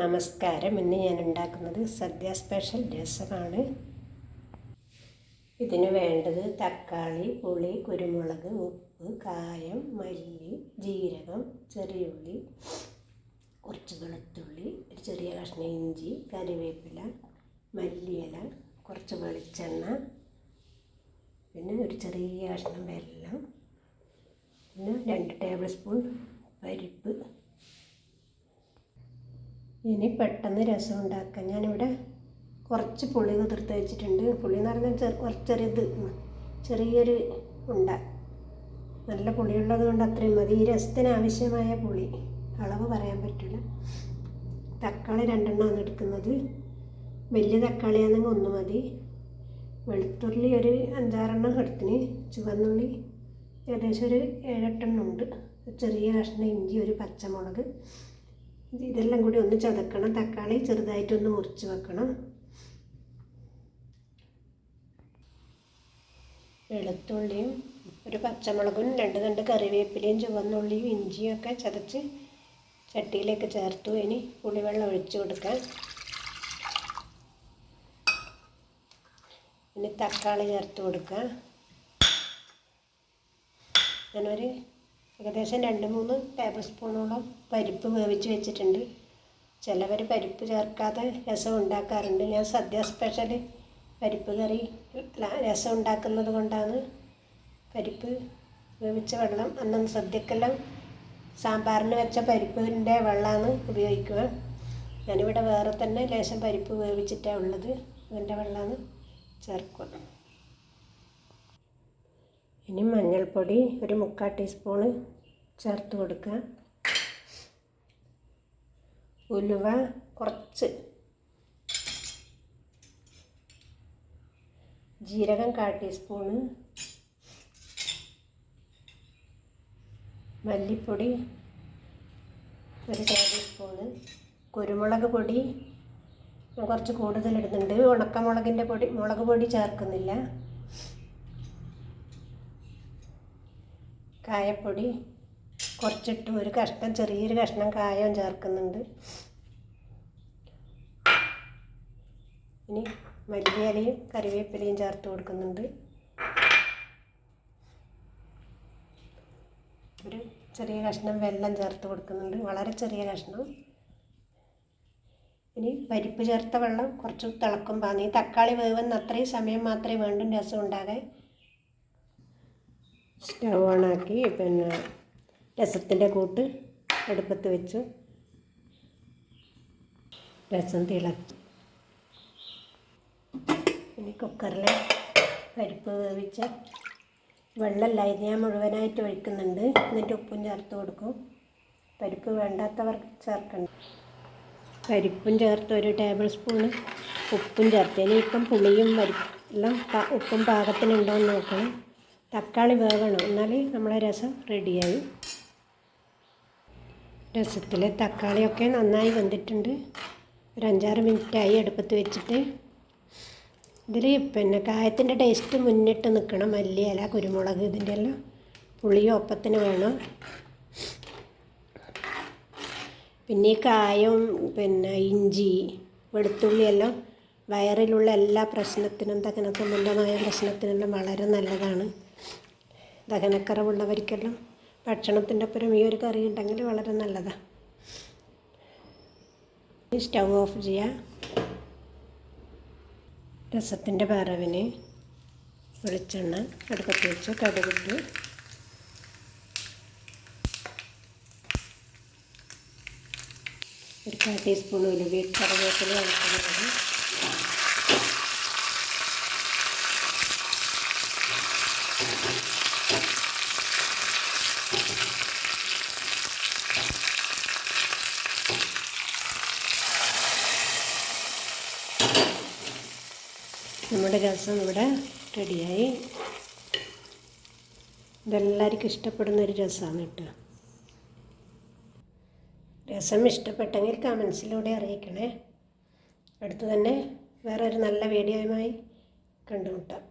നമസ്കാരം. ഇന്ന് ഞാൻ ഉണ്ടാക്കുന്നത് സദ്യ സ്പെഷ്യൽ രസമാണ്. ഇതിന് വേണ്ടത് തക്കാളി പുളി കുരുമുളക് ഉപ്പ് കായം മല്ലി ജീരകം ചെറിയ ഉള്ളി കുറച്ച് വെളുത്തുള്ളി ഒരു ചെറിയ കഷ്ണം ഇഞ്ചി കറിവേപ്പില മല്ലിയില കുറച്ച് വെളിച്ചെണ്ണ പിന്നെ ഒരു ചെറിയ കഷ്ണം വെല്ലം പിന്നെ രണ്ട് ടേബിൾ സ്പൂൺ പരിപ്പ്. ഇനി പെട്ടെന്ന് രസം ഉണ്ടാക്കാം ഞാനിവിടെ കുറച്ച് പുളി കുതിർത്ത് വെച്ചിട്ടുണ്ട്. പുളി എന്ന് പറഞ്ഞാൽ ചെറു കുറച്ച് ചെറിയത് ചെറിയൊരു ഉണ്ട. നല്ല പുളിയുള്ളത് കൊണ്ട് അത്രയും മതി. ഈ രസത്തിന് ആവശ്യമായ പുളി അളവ് പറയാൻ പറ്റില്ല. തക്കാളി രണ്ടെണ്ണമാണ് എടുക്കുന്നത്. വലിയ തക്കാളിയാണെങ്കിൽ ഒന്ന് മതി. വെളുത്തുള്ളി ഒരു അഞ്ചാറെണ്ണം എടുത്തിന്. ചുവന്നുള്ളി ഏകദേശം ഒരു ഏഴെട്ടെണ്ണം ഉണ്ട്. ചെറിയ കഷ്ണം ഇഞ്ചി ഒരു പച്ചമുളക്. ഇതെല്ലാം കൂടി ഒന്ന് ചതക്കണം. തക്കാളി ചെറുതായിട്ടൊന്ന് മുറിച്ച് വെക്കണം. വെളുത്തുള്ളിയും ഒരു പച്ചമുളകും രണ്ട് രണ്ട് കറിവേപ്പിലയും ചുവന്നുള്ളിയും ഇഞ്ചിയും ഒക്കെ ചതച്ച് ചട്ടിയിലേക്ക് ചേർത്തു. ഇനി പുളിവെള്ളം ഒഴിച്ചു കൊടുക്കാം. ഇനി തക്കാളി ചേർത്ത് കൊടുക്കാം. ഞാനൊരു ഏകദേശം രണ്ട് മൂന്ന് ടേബിൾ സ്പൂണോളം പരിപ്പ് വേവിച്ച് വെച്ചിട്ടുണ്ട്. ചിലവർ പരിപ്പ് ചേർക്കാതെ രസം ഉണ്ടാക്കാറുണ്ട്. ഞാൻ സദ്യ സ്പെഷ്യൽ പരിപ്പ് കറി രസം ഉണ്ടാക്കുന്നത് കൊണ്ടാണ് പരിപ്പ് വേവിച്ച വെള്ളം. അന്നും സദ്യക്കെല്ലാം സാമ്പാറിന് വെച്ച പരിപ്പിന്റെ വെള്ളമാണ് ഉപയോഗിക്കുക. ഞാനിവിടെ വേറെ തന്നെ ലേശം പരിപ്പ് വേവിച്ചിട്ടാണ് ഉള്ളത്. അതിന്റെ വെള്ളമാണ് ചേർക്കുക. ഇനി മഞ്ഞൾപ്പൊടി ഒരു മുക്കാൽ ടീസ്പൂണ് ചേർത്ത് കൊടുക്കുക. ഉലുവ കുറച്ച്. ജീരകം കാൽ ടീസ്പൂണ് മല്ലിപ്പൊടി ഒരു ടേബിൾ സ്പൂണ് കുരുമുളക് പൊടി. കുറച്ച് കൂടുതൽ ഇടുന്നുണ്ട്. ഉണക്കമുളകിന്റെ പൊടി മുളക് പൊടി ചേർക്കുന്നില്ല. കായപ്പൊടി കുറച്ചിട്ട് ഒരു കഷ്ണം ചെറിയൊരു കഷ്ണം കായം ചേർക്കുന്നുണ്ട്. ഇനി മല്ലിയിലയും കറിവേപ്പിലയും ചേർത്ത് കൊടുക്കുന്നുണ്ട്. ഒരു ചെറിയ കഷ്ണം വെള്ളം ചേർത്ത് കൊടുക്കുന്നുണ്ട്. വളരെ ചെറിയ കഷ്ണം. ഇനി പരിപ്പ് ചേർത്ത വെള്ളം കുറച്ച് തിളക്കുമ്പോൾ ഈ തക്കാളി വേവുന്ന അത്രയും സമയം മാത്രമേ വേണ്ടും രസം ഉണ്ടാകാൻ സ്റ്റവ് ഓണാക്കി പിന്നെ രസത്തിന്റെ കൂട്ട് അടുപ്പത്ത് വെച്ചു. രസം തിളക്കി ഇനി കുക്കറിൽ പരിപ്പ് വേവിച്ച വെള്ളമല്ല ഇത് ഞാൻ മുഴുവനായിട്ട് ഒഴിക്കുന്നുണ്ട്. എന്നിട്ട് ഉപ്പും ചേർത്ത് കൊടുക്കും. പരിപ്പ് വേണ്ടാത്തവർ ചേർക്കണം പരിപ്പും ചേർത്ത് ഒരു ടേബിൾ സ്പൂണ് ഉപ്പും ചേർത്ത്. ഇനിയിപ്പം പുളിയും പരിപ്പ് എല്ലാം ഉപ്പും പാകത്തിനുണ്ടോ എന്ന് നോക്കണം. തക്കാളി വേവണം. എന്നാൽ നമ്മളെ രസം റെഡിയായി. രസത്തിൽ തക്കാളിയൊക്കെ നന്നായി വെന്തിട്ടുണ്ട്. ഒരു അഞ്ചാറ് മിനിറ്റായി അടുപ്പത്ത് വെച്ചിട്ട്. ഇതിൽ പിന്നെ കായത്തിന്റെ ടേസ്റ്റ് മുന്നിട്ട് നിൽക്കണം മല്ലിയില കുരുമുളക് ഇതിന്റെ എല്ലാം പുളിയും ഒപ്പത്തിന് വേണം. പിന്നെ ഈ കായം പിന്നെ ഇഞ്ചി വെളുത്തുള്ളി എല്ലാം വയറിലുള്ള എല്ലാ പ്രശ്നത്തിനും ദഹന സംബന്ധമായ പ്രശ്നത്തിനെല്ലാം വളരെ നല്ലതാണ്. ദഹനക്കറവുള്ളവർക്കെല്ലാം ഭക്ഷണത്തിന്റെ ഒപ്പം ഈ ഒരു കറി ഉണ്ടെങ്കിൽ വളരെ നല്ലതാണ് സ്റ്റൗ ഓഫ് ചെയ്യുക രസത്തിന്റെ വറവിന് വെളിച്ചെണ്ണ അടുപ്പത്ത് വെച്ച് കടുകിട്ട് ഒരു കാൽ ടീസ്പൂൺ ഉലുവി കറിവേപ്പില ഇളക്കുന്നത് നമ്മുടെ രസം ഇവിടെ റെഡിയായി. ഇതെല്ലാവർക്കും ഇഷ്ടപ്പെടുന്ന ഒരു രസമാണ് കേട്ടോ. രസം ഇഷ്ടപ്പെട്ടെങ്കിൽ കമൻസിലൂടെ അറിയിക്കണേ. അടുത്ത് തന്നെ വേറെ ഒരു നല്ല വീഡിയോയുമായി കണ്ടുമുട്ടാം.